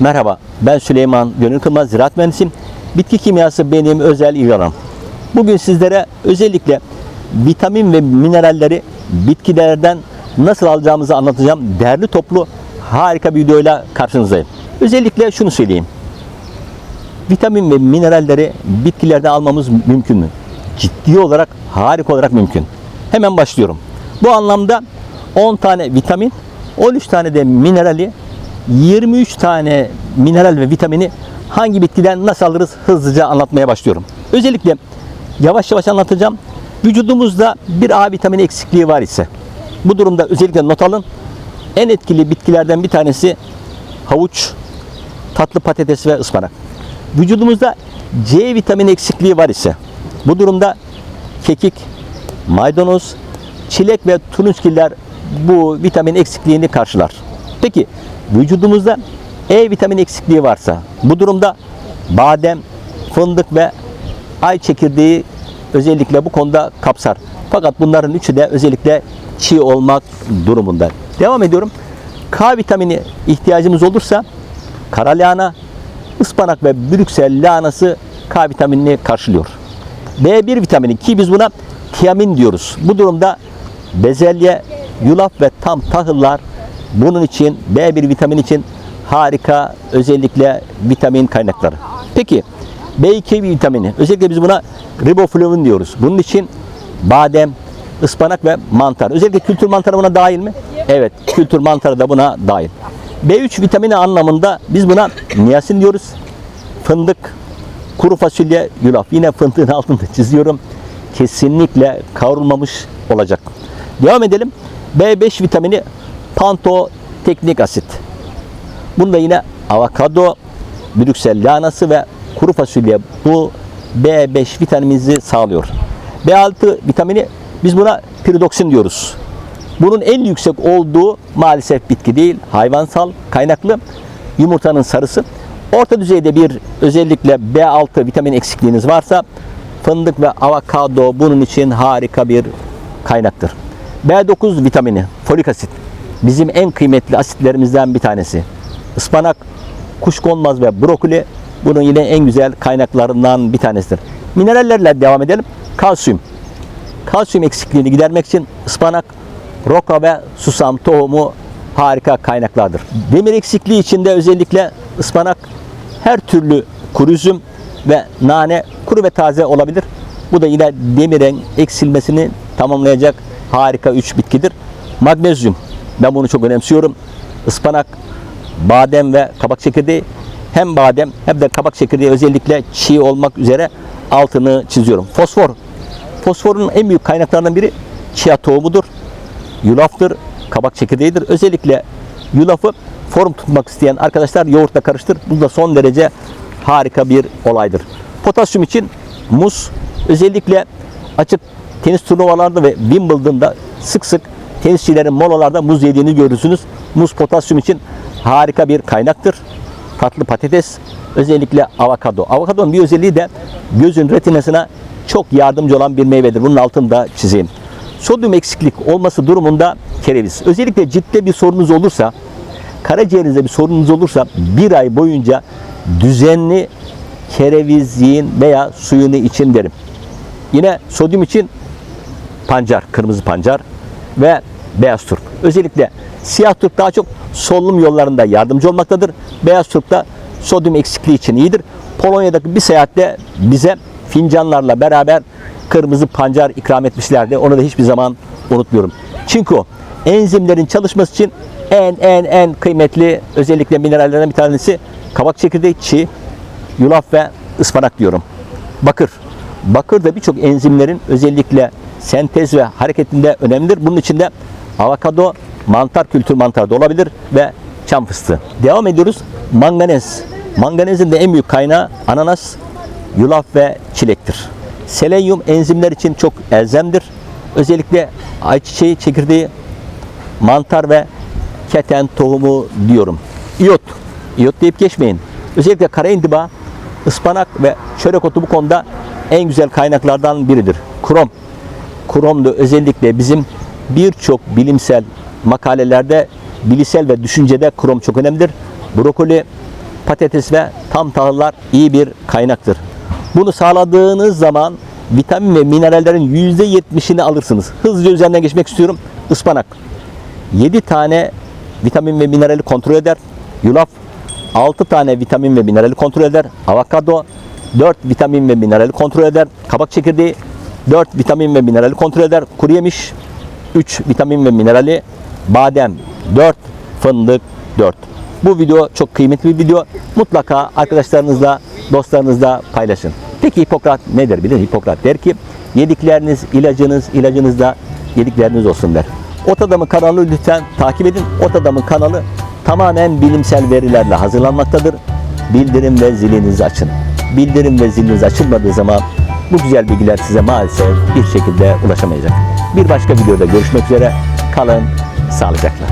Merhaba, ben Süleyman Gönül Kılmaz, ziraat mühendisiyim. Bitki kimyası benim özel ilgi. Bugün sizlere özellikle vitamin ve mineralleri bitkilerden nasıl alacağımızı anlatacağım. Değerli toplu harika bir videoyla karşınızdayım. Özellikle şunu söyleyeyim. Vitamin ve mineralleri bitkilerden almamız mümkün mü? Ciddi olarak, harika olarak mümkün. Hemen başlıyorum. Bu anlamda 10 tane vitamin, 13 tane de minerali, 23 tane mineral ve vitamini hangi bitkiden nasıl alırız hızlıca anlatmaya başlıyorum. Özellikle yavaş yavaş anlatacağım. Vücudumuzda bir A vitamini eksikliği var ise bu durumda özellikle not alın. En etkili bitkilerden bir tanesi havuç, tatlı patates ve ıspanak. Vücudumuzda C vitamini eksikliği var ise bu durumda kekik, maydanoz, çilek ve turunçgiller bu vitamin eksikliğini karşılar. Peki vücudumuzda E vitamini eksikliği varsa bu durumda badem, fındık ve ay çekirdeği özellikle bu konuda kapsar. Fakat bunların üçü de özellikle çiğ olmak durumunda. Devam ediyorum. K vitamini ihtiyacımız olursa kara lahana, ıspanak ve Brüksel lahanası K vitaminini karşılıyor. B1 vitamini ki biz buna tiamin diyoruz. Bu durumda bezelye, yulaf ve tam tahıllar bunun için B1 vitamin için harika özellikle vitamin kaynakları. Peki B2 vitamini özellikle biz buna riboflavin diyoruz. Bunun için badem, ıspanak ve mantar. Özellikle kültür mantarı buna dahil mi? Evet, kültür mantarı da buna dahil. B3 vitamini anlamında biz buna niyasin diyoruz. Fındık, kuru fasulye, yulaf. Yine fındığın altında çiziyorum. Kesinlikle kavrulmamış olacak. Devam edelim. B5 vitamini pantoteknik asit. Bunda yine avokado, Brüksel lahanası ve kuru fasulye bu B5 vitaminimizi sağlıyor. B6 vitamini biz buna piridoksin diyoruz. Bunun en yüksek olduğu maalesef bitki değil, hayvansal kaynaklı yumurtanın sarısı. Orta düzeyde bir özellikle B6 vitamin eksikliğiniz varsa fındık ve avokado bunun için harika bir kaynaktır. B9 vitamini, folik asit bizim en kıymetli asitlerimizden bir tanesi. Ispanak, kuşkonmaz ve brokoli bunun yine en güzel kaynaklarından bir tanesidir. Minerallerle devam edelim. Kalsiyum. Kalsiyum eksikliğini gidermek için ıspanak, roka ve susam tohumu harika kaynaklardır. Demir eksikliği için de özellikle ıspanak, her türlü kuru üzüm ve nane kuru ve taze olabilir. Bu da yine demirin eksilmesini tamamlayacak harika üç bitkidir. Magnezyum. Ben bunu çok önemsiyorum. Ispanak, badem ve kabak çekirdeği hem badem hem de kabak çekirdeği özellikle çiğ olmak üzere altını çiziyorum. Fosfor. Fosforun en büyük kaynaklarından biri chia tohumudur. Yulaftır, kabak çekirdeğidir. Özellikle yulafı form tutmak isteyen arkadaşlar yoğurtla karıştır. Bu da son derece harika bir olaydır. Potasyum için muz özellikle açık tenis turnuvalarında ve Wimbledon'da sık sık tenisçilerin molalarda muz yediğini görürsünüz. Muz potasyum için harika bir kaynaktır. Tatlı patates, özellikle avokado. Avokadonun bir özelliği de gözün retinasına çok yardımcı olan bir meyvedir. Bunun altını da çizeyim. Sodyum eksiklik olması durumunda kereviz. Özellikle ciltte bir sorunuz olursa, karaciğerinizde bir sorunuz olursa bir ay boyunca düzenli kereviz yiyin veya suyunu için derim. Yine sodyum için pancar, kırmızı pancar ve beyaz turp. Özellikle siyah turp daha çok solunum yollarında yardımcı olmaktadır. Beyaz turp da sodyum eksikliği için iyidir. Polonya'daki bir seyahatte bize fincanlarla beraber kırmızı pancar ikram etmişlerdi. Onu da hiçbir zaman unutmuyorum. Çinko enzimlerin çalışması için en en en kıymetli özellikle minerallerden bir tanesi kabak çekirdeği, çiğ, yulaf ve ıspanak diyorum. Bakır. Bakır da birçok enzimlerin özellikle sentez ve hareketinde önemlidir. Bunun içinde avokado, mantar kültür mantarı da olabilir ve çam fıstığı. Devam ediyoruz. Manganez. Manganezin de en büyük kaynağı ananas, yulaf ve çilektir. Selenyum enzimler için çok elzemdir. Özellikle ayçiçeği çekirdeği, mantar ve keten tohumu diyorum. İyot. İyot deyip geçmeyin. Özellikle kara indiba, ıspanak ve çörek otu bu konuda en güzel kaynaklardan biridir. Krom. Krom da özellikle bizim birçok bilimsel makalelerde, bilişsel ve düşüncede krom çok önemlidir. Brokoli, patates ve tam tahıllar iyi bir kaynaktır. Bunu sağladığınız zaman vitamin ve minerallerin %70'ini alırsınız. Hızlıca üzerinden geçmek istiyorum. Ispanak. 7 tane vitamin ve minerali kontrol eder. Yulaf 6 tane vitamin ve minerali kontrol eder. Avokado 4 vitamin ve minerali kontrol eder. Kabak çekirdeği 4 vitamin ve minerali kontrol eder. Kuru yemiş 3 vitamin ve minerali. Badem 4, fındık 4. Bu video çok kıymetli bir video. Mutlaka arkadaşlarınızla, dostlarınızla paylaşın. Peki Hipokrat nedir bilir? Hipokrat der ki yedikleriniz ilacınız, ilacınız da yedikleriniz olsun der. Ot Adamı kanalı lütfen takip edin. Ot Adamı kanalı tamamen bilimsel verilerle hazırlanmaktadır. Bildirim ve zilinizi açın. Bildirim ve ziliniz açılmadığı zaman bu güzel bilgiler size maalesef bir şekilde ulaşamayacak. Bir başka videoda görüşmek üzere. Kalın sağlıcakla.